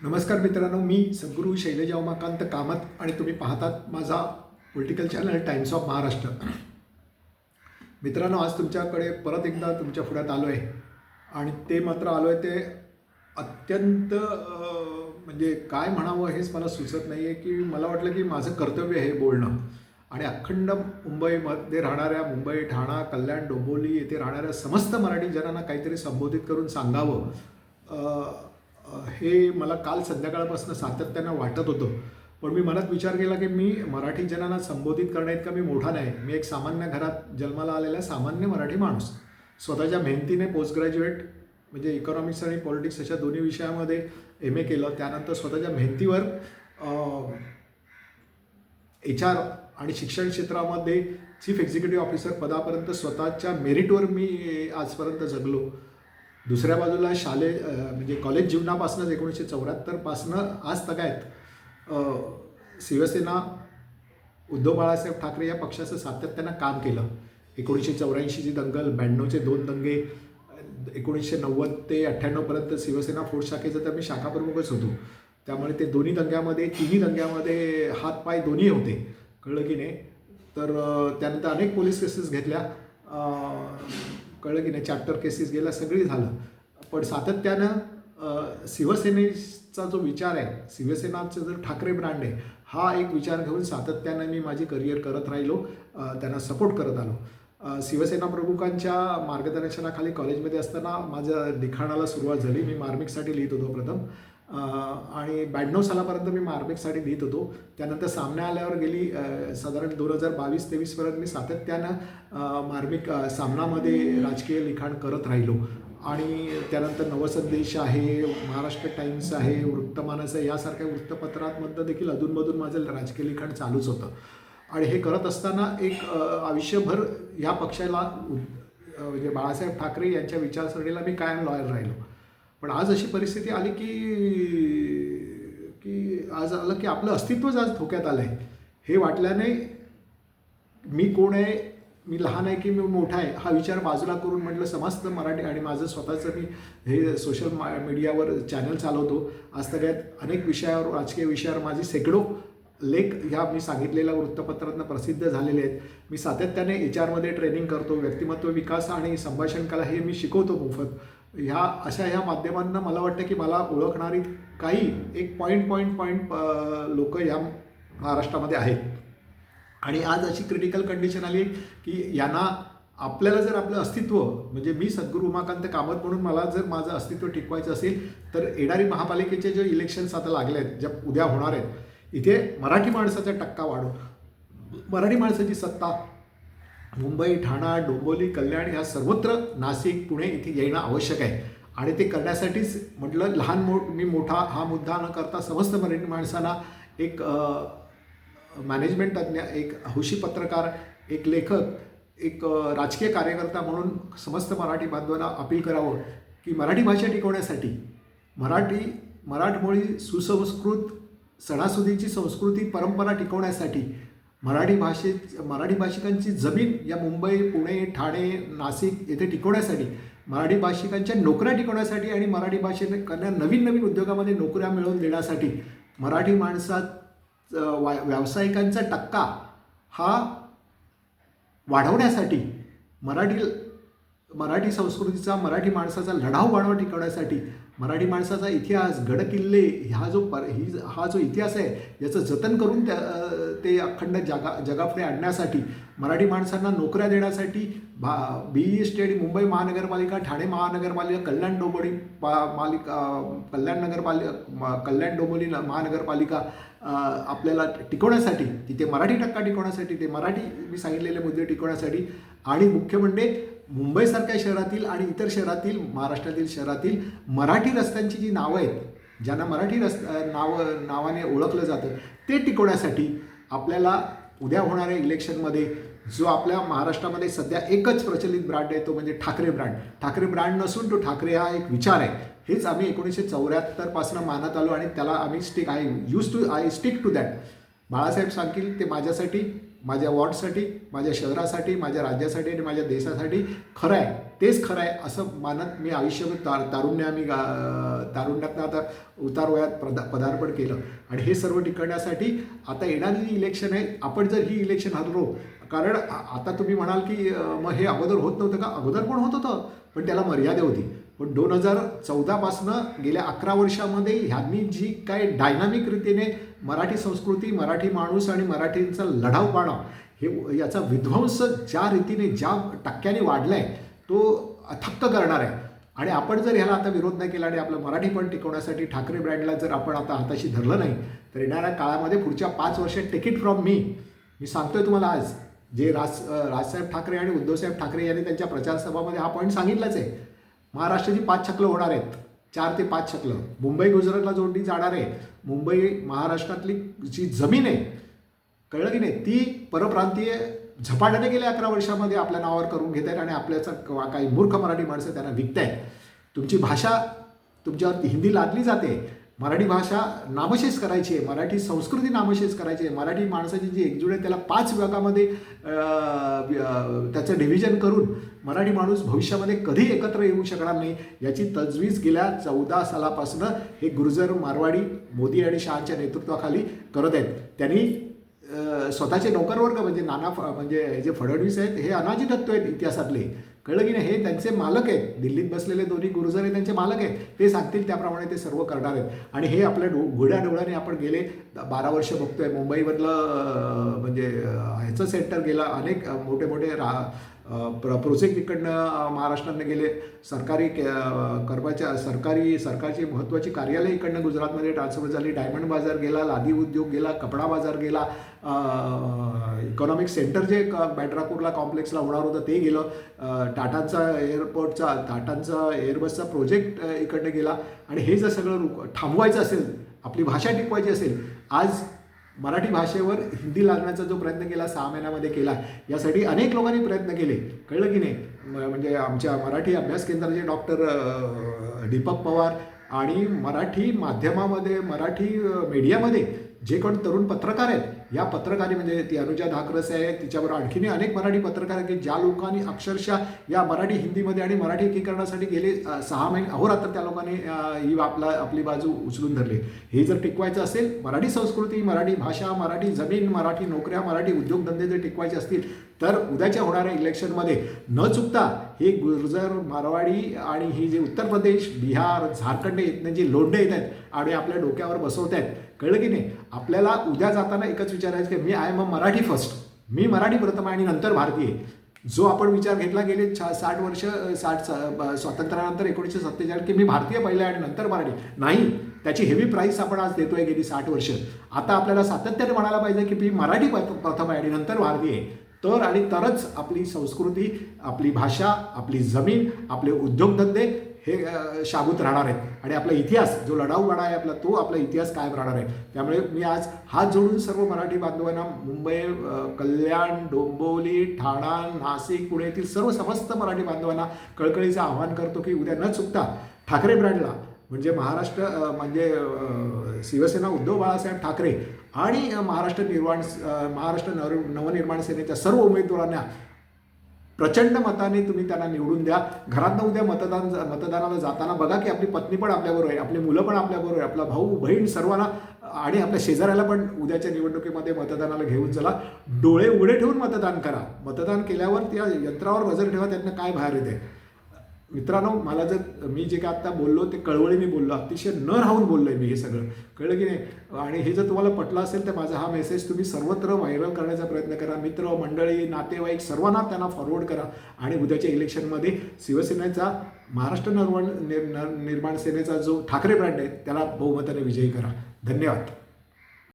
नमस्कार मित्रांनो मी सद्गुरू शैलजा उमाकांत कामत आणि तुम्ही पाहतात माझा political channel times of Maharashtra मित्रांनो आज तुमच्याकडे परत एकदा तुमच्या पुढ्यात आलो आहे आणि ते मात्र आलो आहे ते अत्यंत म्हणजे काय म्हणावं हेच मला सुचत नाही आहे की मला वाटलं की माझं कर्तव्य आहे बोलणं. आणि अखंड मुंबईमध्ये राहणाऱ्या मुंबई ठाणा कल्याण डोंबोली येथे राहणाऱ्या समस्त मराठी जनांना काहीतरी संबोधित करून सांगावं. हे मला काल संध्याकाळपासून सातत्यानं वाटत होतं. पण मी मनात विचार केला की मी मराठी जनांना संबोधित करण्यात का मी मोठा नाही. मी एक सामान्य घरात जन्माला आलेला सामान्य मराठी माणूस. स्वतःच्या मेहनतीने पोस्ट ग्रॅज्युएट म्हणजे इकॉनॉमिक्स आणि पॉलिटिक्स अशा दोन्ही विषयामध्ये एम ए केलं. त्यानंतर स्वतःच्या मेहनतीवर एच आर आणि शिक्षण क्षेत्रामध्ये चीफ एक्झिक्युटिव्ह ऑफिसर पदापर्यंत स्वतःच्या मेरिटवर मी आजपर्यंत जगलो. दुसऱ्या बाजूला शालेय म्हणजे कॉलेज जीवनापासूनच एकोणीसशे चौऱ्याहत्तरपासनं आज तगायत आहेत. शिवसेना उद्धव बाळासाहेब ठाकरे या पक्षाचं सातत्यानं काम केलं. एकोणीसशे चौऱ्याऐंशीची दंगल ब्याण्णवचे दोन दंगे एकोणीसशे नव्वद ते अठ्ठ्याण्णवपर्यंत शिवसेना फोर्ट शाखेचं तर मी शाखाप्रमुखच होतो. त्यामुळे ते दोन्ही दंग्यामध्ये तिन्ही दंग्यामध्ये हात पाय दोन्ही होते. कळलं की नाही? तर त्यानंतर अनेक पोलीस केसेस घेतल्या. कळलं की नाही चॅप्टर केसेस गेल्या सगळी झालं. पण सातत्यानं शिवसेनेचा जो विचार आहे शिवसेनाचं जो ठाकरे ब्रँड आहे हा एक विचार घेऊन सातत्यानं मी माझी करिअर करत राहिलो त्यांना सपोर्ट करत आलो. शिवसेना प्रमुखांच्या मार्गदर्शनाखाली कॉलेजमध्ये असताना माझं लिखाणाला सुरुवात झाली. मी मार्मिकसाठी लिहित होतो प्रथम. आणि ब्याण्णव सालापर्यंत मी मार्मिकसाठी लिहित होतो. त्यानंतर सामने आल्यावर गेली साधारण दोन हजार बावीस तेवीसपर्यंत मी सातत्यानं मार्मिक सामनामध्ये राजकीय लिखाण करत राहिलो. आणि त्यानंतर नवसंदेश आहे महाराष्ट्र टाइम्स आहे वृत्तमानस आहे यासारख्या वृत्तपत्रांमधनं देखील अधूनमधून माझं राजकीय लिखाण चालूच होतं. आणि हे करत असताना एक आयुष्यभर ह्या पक्षाला म्हणजे बाळासाहेब ठाकरे यांच्या विचारसरणीला मी कायम लॉयल राहिलो. पण आज अशी परिस्थिती आली की की आज आलं की आपलं अस्तित्वच आज धोक्यात आलं आहे हे वाटल्याने मी कोण आहे मी लहान आहे की मी मोठा आहे हा विचार बाजूला करून म्हटलं समस्त मराठी आणि माझं स्वतःचं मी हे सोशल मा मीडियावर चॅनल चालवतो. आज सगळ्यात अनेक विषयावर राजकीय विषयावर माझी शेकडो लेख ह्या मी सांगितलेल्या वृत्तपत्रातनं प्रसिद्ध झालेले आहेत. मी सातत्याने एच आरमध्ये ट्रेनिंग करतो व्यक्तिमत्व विकास आणि संभाषण कला हे मी शिकवतो मोफत. ह्या अशा ह्या माध्यमांना मला वाटतं की मला ओळखणारी काही एक पॉईंट पॉईंट पॉईंट लोक या महाराष्ट्रामध्ये आहेत. आणि आज अशी क्रिटिकल कंडिशन आली की यांना आपल्याला जर आपलं अस्तित्व म्हणजे मी सद्गुरू उमाकांत कामत म्हणून मला जर माझं अस्तित्व टिकवायचं असेल तर येणारी महापालिकेचे जे इलेक्शन्स आता लागले आहेत ज्या उद्या होणार आहेत इथे मराठी माणसाचा टक्का वाढव मराठी माणसाची सत्ता मुंबई ठाणा डोंबोली कल्याण या सर्वत्र नाशिक पुणे इथे येणं आवश्यक आहे. आणि ते करण्यासाठीच म्हटलं लहान मो मी मोठा हा मुद्दा न करता समस्त मराठी माणसांना एक मॅनेजमेंट तज्ज्ञ एक हौशी पत्रकार एक लेखक एक राजकीय कार्यकर्ता म्हणून समस्त मराठी बांधवांना अपील करावं की मराठी भाषा टिकवण्यासाठी मराठी मराठमोळी सुसंस्कृत सणासुदीची संस्कृती परंपरा टिकवण्यासाठी मराठी भाषेत मराठी भाषिकांची जमीन या मुंबई पुणे ठाणे नाशिक येथे टिकवण्यासाठी मराठी भाषिकांच्या नोकऱ्या टिकवण्यासाठी आणि मराठी भाषेने नवीन नवीन उद्योगामध्ये नोकऱ्या मिळवून देण्यासाठी मराठी माणसात वा व्यावसायिकांचा टक्का हा वाढवण्यासाठी मराठी मराठी संस्कृतीचा मराठी माणसाचा लढाव वाढवा टिकवण्यासाठी मराठी माणसाचा इतिहास गडकिल्ले हा जो पर ही हा जो इतिहास आहे याचं जतन करून त्या ते अखंड जगा जगापुढे आणण्यासाठी मराठी माणसांना नोकऱ्या देण्यासाठी भा बी ई एस मुंबई महानगरपालिका ठाणे महानगरपालिका कल्याण डोंबिवली पा मालिका कल्याण नगरपालिका कल्याण डोंबोली महानगरपालिका आपल्याला टिकवण्यासाठी तिथे मराठी टक्का टिकवण्यासाठी ते मराठी मी सांगितलेले मुद्दे टिकवण्यासाठी आणि मुख्य म्हणजे मुंबईसारख्या शहरातील आणि इतर शहरातील महाराष्ट्रातील शहरातील मराठी रस्त्यांची जी नावं आहेत ज्यांना मराठी रस् नावं नावाने ओळखलं जातं ते टिकवण्यासाठी आपल्याला उद्या होणाऱ्या इलेक्शनमध्ये जो आपल्या महाराष्ट्रामध्ये सध्या एकच प्रचलित ब्रँड आहे तो म्हणजे ठाकरे ब्रँड. ठाकरे ब्रँड नसून तो ठाकरे हा एक विचार आहे. हेच आम्ही एकोणीसशे चौऱ्याहत्तरपासून मानत आलो आणि त्याला आम्ही stick I use to I stick to that Balasaheb सांगतील ते माझ्यासाठी माझ्या वॉर्डसाठी माझ्या शहरासाठी माझ्या राज्यासाठी आणि माझ्या देशासाठी खरं आहे. तेच खरं आहे असं मानत मी आयुष्यभर तार तारुण्य आम्ही गा- तारुण्यातनं आता उतार वयात प्रदा पदार्पण केलं. आणि हे सर्व टिकवण्यासाठी आता येणारी जी इलेक्शन आहे आपण जर ही इलेक्शन हरलो कारण आता तुम्ही म्हणाल की मग हे अगोदर होत नव्हतं का? अगोदर पण होत होतं पण त्याला मर्यादा होती. पण दोन हजार चौदापासनं गेल्या अकरा वर्षामध्ये ह्यांनी जी काय डायनामिक रीतीने मराठी संस्कृती मराठी माणूस आणि मराठींचा पाणं हे याचा विध्वंस ज्या रीतीने ज्या टक्क्याने वाढलाय तो थक्क करणार आहे. आणि आपण जर ह्याला आता विरोध नाही केला आणि आपलं मराठी पण टिकवण्यासाठी ठाकरे ब्रँडला जर आपण आता हाताशी धरलं नाही तर येणाऱ्या काळामध्ये पुढच्या पाच वर्षात टिकीट फ्रॉम मी मी सांगतोय तुम्हाला आज जे राज राजसाहेब ठाकरे आणि उद्धवसाहेब ठाकरे यांनी त्यांच्या प्रचारसभामध्ये हा पॉईंट सांगितलाच आहे. महाराष्ट्राची पाच छकलं होणार आहेत. चार ते पाच छकलं. मुंबई गुजरातला जोडली जाणार आहे. मुंबई महाराष्ट्रातली जी जमीन आहे कळलं की नाही? ती परप्रांतीय झपाट्याने गेल्या अकरा वर्षामध्ये आपल्या नावावर करून घेत आहेत आणि आपल्याचा काही मूर्ख मराठी माणसं त्यांना विकतायत. तुमची भाषा तुमच्यावरती हिंदी लादली जाते. मराठी भाषा नामशेष करायची आहे मराठी संस्कृती नामशेष करायची आहे मराठी माणसाची जी एकजुट आहे त्याला पाच विभागामध्ये त्याचं डिव्हिजन करून मराठी माणूस भविष्यामध्ये कधी एकत्र येऊ शकणार नाही याची तजवीज गेल्या चौदा सालापासून हे गुर्जर मारवाडी मोदी आणि शहाच्या नेतृत्वाखाली करत आहेत. त्यांनी स्वतःचे नोकरवर्ग म्हणजे नाना फ- म्हणजे जे फडणवीस आहेत हे अनाजी दत्त आहेत इतिहासातले. कळलं की नाही हे त्यांचे मालक आहेत. दिल्लीत बसलेले दोन्ही गुरुजर हे त्यांचे मालक आहेत. ते सांगतील त्याप्रमाणे ते सर्व करणार आहेत. आणि हे आपल्या डो घोड्या डोळ्याने आपण गेले बारा वर्ष बघतोय. मुंबईमधलं म्हणजे ह्याचं सेंटर गेलं. अनेक मोठे मोठे रा प्र प्रोजेक्ट इकडनं महाराष्ट्रातनं गेले. सरकारी के- अ, सरकारी सरकारची महत्त्वाची कार्यालय इकडनं गुजरातमध्ये ट्रान्सफर झाली. डायमंड बाजार गेला लादी उद्योग गेला कपडा बाजार गेला. इकॉनॉमिक सेंटर जे क- बॅड्रापूरला कॉम्प्लेक्सला होणार होतं ते गेलं. टाटांचा एअरपोर्टचा टाटांचा एअरबसचा प्रोजेक्ट इकडनं गेला. आणि हे जर सगळं रुक- थांबवायचं असेल आपली भाषा टिकवायची असेल आज मराठी भाषेवर हिंदी लागण्याचा जो प्रयत्न केला सहा महिन्यामध्ये केला यासाठी अनेक लोकांनी प्रयत्न केले. कळलं की नाही? म- म्हणजे आमच्या मराठी अभ्यास केंद्राचे डॉक्टर दीपक पवार आणि मराठी माध्यमामध्ये मराठी मीडियामध्ये जे कोण तरुण पत्रकार आहेत या पत्रकारी म्हणजे ती अनुजा धाकरस आहे तिच्याबरोबर आणखीनही अनेक मराठी पत्रकार आहेत की ज्या लोकांनी अक्षरशः या मराठी हिंदीमध्ये आणि मराठी एकीकरणासाठी गेले सहा महिने अहोरात्र त्या लोकांनी ही आपला आपली बाजू उचलून धरली. हे जर टिकवायचं असेल मराठी संस्कृती मराठी भाषा मराठी जमीन मराठी नोकऱ्या मराठी उद्योगधंदे जर टिकवायचे असतील तर उद्याच्या होणाऱ्या इलेक्शनमध्ये न चुकता हे गुर्जर मारवाडी आणि ही जे उत्तर प्रदेश बिहार झारखंड इथनं जी लोंढे येत आहेत आणि आपल्या डोक्यावर बसवत आहेत कळलं की नाही? आपल्याला उद्या जाताना एकच विचारायचं की मी I am a Marathi first मी मराठी प्रथम आहे आणि नंतर भारतीय. जो आपण विचार घेतला गेले छा साठ वर्ष साठ स- स्वातंत्र्यानंतर एकोणीसशे सत्तेचाळीस की मी भारतीय पहिले आहे आणि नंतर मराठी. नाही त्याची हेवी प्राईस आपण आज देतोय गेली साठ वर्ष. आता आपल्याला सातत्याने म्हणायला पाहिजे की मी मराठी प्रथम आहे आणि नंतर भारतीय तर आणि तरच आपली संस्कृती आपली भाषा आपली जमीन आपले उद्योगधंदे हे शाबूत राहणार आहेत आणि आपला इतिहास जो लढाऊ गाडा आहे आपला तो आपला इतिहास कायम राहणार आहे. त्यामुळे मी आज हात जोडून सर्व मराठी बांधवांना मुंबई कल्याण डोंबिवली ठाणा नाशिक पुणे येथील सर्व समस्त मराठी बांधवांना कळकळीचं आवाहन करतो की उद्या न चुकता ठाकरे ब्रँडला म्हणजे महाराष्ट्र म्हणजे शिवसेना उद्धव बाळासाहेब ठाकरे आणि महाराष्ट्र निर्माण महाराष्ट्र नव नवनिर्माण सेनेच्या सर्व उमेदवारांना प्रचंड मताने तुम्ही त्यांना निवडून द्या. घरातनं उद्या मतदान मतदानाला जाताना बघा की आपली पत्नी पण आपल्याबरोबर आहे आपली मुलं पण आपल्याबरोबर आहे आपला भाऊ बहीण सर्वांना आणि आपल्या शेजाऱ्याला पण उद्याच्या निवडणुकीमध्ये मतदानाला घेऊन चला. डोळे उघडे ठेवून मतदान करा. मतदान केल्यावर त्या यंत्रावर नजर ठेवा त्यातनं काय बाहेर येते. मित्रांनो मला जर मी जे काय आत्ता बोललो ते कळवळी मी बोललो अतिशय न राहून आहे मी हे सगळं. कळलं की नाही? आणि हे जर तुम्हाला पटलं असेल तर माझा हा मेसेज तुम्ही सर्वत्र व्हायरल करण्याचा प्रयत्न करा. मित्र मंडळी नातेवाईक सर्वांना त्यांना फॉरवर्ड करा. आणि उद्याच्या इलेक्शनमध्ये शिवसेनेचा महाराष्ट्र निर्माण निर्माण सेनेचा जो ठाकरे ब्रँड आहे त्याला बहुमताने विजयी करा. धन्यवाद.